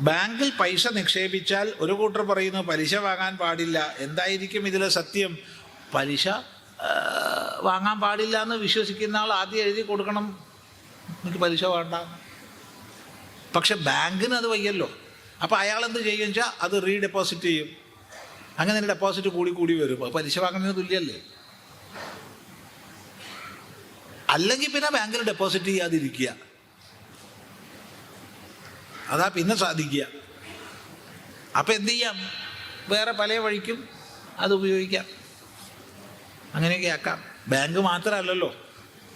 ബാങ്കിൽ പൈസ നിക്ഷേപിച്ചാൽ ഒരു കൂട്ടർ പറയുന്നു പലിശ വാങ്ങാൻ പാടില്ല. എന്തായിരിക്കും ഇതിലെ സത്യം? പലിശ വാങ്ങാൻ പാടില്ല എന്ന് വിശ്വസിക്കുന്ന ആൾ ആദ്യം എഴുതി കൊടുക്കണം. എനിക്ക് പലിശ വേണ്ട. പക്ഷെ ബാങ്കിന് അത് വയ്യല്ലോ. അപ്പോൾ അയാൾ എന്ത് ചെയ്യും വെച്ചാൽ അത് റീഡെപ്പോസിറ്റ് ചെയ്യും. അങ്ങനെ ഡെപ്പോസിറ്റ് കൂടി കൂടി വരും. പലിശ വാങ്ങുന്നതിന് തുല്യല്ലേ അല്ലെങ്കിൽ പിന്നെ ബാങ്കിൽ ഡെപ്പോസിറ്റ് ചെയ്യാതിരിക്കുക. അതാ പിന്നെ സാധിക്കുക. അപ്പം എന്തു ചെയ്യാം? വേറെ പല വഴിക്കും അത് ഉപയോഗിക്കാം. അങ്ങനെയൊക്കെ ആക്കാം. ബാങ്ക് മാത്രമല്ലല്ലോ.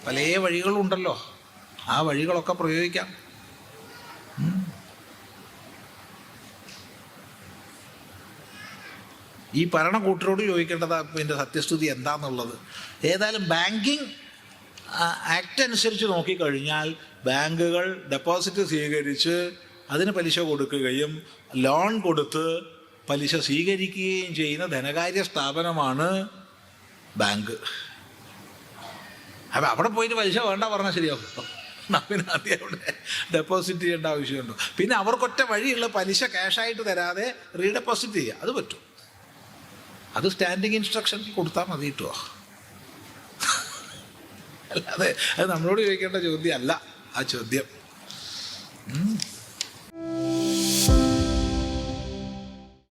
പല വഴികളുണ്ടല്ലോ ആ വഴികളൊക്കെ പ്രയോഗിക്കാം. ഈ ഭരണകൂട്ടരോട് ചോദിക്കേണ്ടത് എന്റെ സത്യസ്ഥിതി എന്താണെന്നുള്ളത് ഏതായാലും ബാങ്കിങ് ആക്ട് അനുസരിച്ച് നോക്കിക്കഴിഞ്ഞാൽ ബാങ്കുകൾ ഡെപ്പോസിറ്റ് സ്വീകരിച്ച് അതിന് പലിശ കൊടുക്കുകയും ലോൺ കൊടുത്ത് പലിശ സ്വീകരിക്കുകയും ചെയ്യുന്ന ധനകാര്യ സ്ഥാപനമാണ് ബാങ്ക്. അപ്പം അവിടെ പോയിട്ട് പലിശ വേണ്ട പറഞ്ഞാൽ എന്നാ പിന്നെ ആദ്യം അവിടെ ഡെപ്പോസിറ്റ് ചെയ്യേണ്ട ആവശ്യമുണ്ടോ. പിന്നെ അവർക്കൊറ്റ വഴിയുള്ള പലിശ ക്യാഷായിട്ട് തരാതെ റീഡെപ്പോസിറ്റ് ചെയ്യുക. അത് പറ്റും. അത് സ്റ്റാൻഡിങ് ഇൻസ്ട്രക്ഷൻ കൊടുത്താൽ മതി കിട്ടുമോ അല്ലാതെ അത് നമ്മളോട് ചോദിക്കേണ്ട ചോദ്യമല്ല ആ ചോദ്യം.